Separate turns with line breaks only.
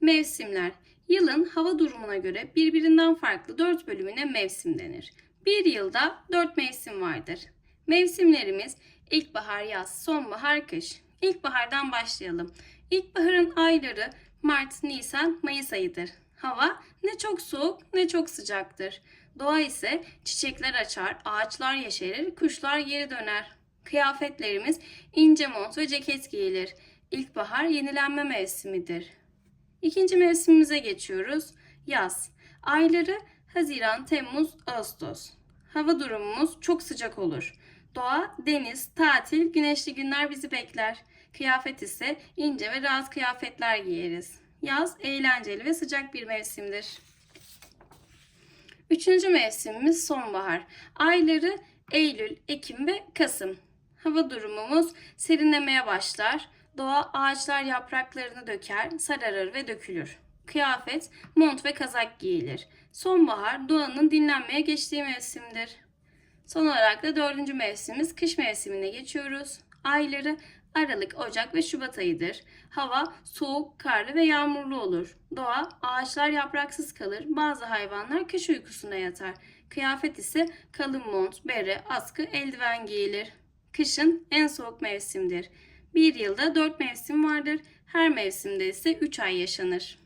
Mevsimler. Yılın hava durumuna göre birbirinden farklı dört bölümüne mevsim denir. Bir yılda dört mevsim vardır. Mevsimlerimiz ilkbahar, yaz, sonbahar, kış. İlkbahardan başlayalım. İlkbaharın ayları Mart, Nisan, Mayıs ayıdır. Hava ne çok soğuk ne çok sıcaktır. Doğa ise çiçekler açar, ağaçlar yeşerir, kuşlar geri döner. Kıyafetlerimiz ince mont ve ceket giyilir. İlkbahar yenilenme mevsimidir. İkinci mevsimimize geçiyoruz. Yaz. Ayları Haziran, Temmuz, Ağustos. Hava durumumuz çok sıcak olur. Doğa, deniz, tatil, güneşli günler bizi bekler. Kıyafet ise ince ve rahat kıyafetler giyeriz. Yaz eğlenceli ve sıcak bir mevsimdir. Üçüncü mevsimimiz sonbahar. Ayları Eylül, Ekim ve Kasım. Hava durumumuz serinlemeye başlar. Doğa ağaçlar yapraklarını döker, sararır ve dökülür. Kıyafet, mont ve kazak giyilir. Sonbahar doğanın dinlenmeye geçtiği mevsimdir. Son olarak da dördüncü mevsimimiz kış mevsimine geçiyoruz. Ayları Aralık, Ocak ve Şubat ayıdır. Hava soğuk, karlı ve yağmurlu olur. Doğa ağaçlar yapraksız kalır. Bazı hayvanlar kış uykusuna yatar. Kıyafet ise kalın mont, bere, askı, eldiven giyilir. Kışın en soğuk mevsimdir. Bir yılda dört mevsim vardır. Her mevsimde ise üç ay yaşanır.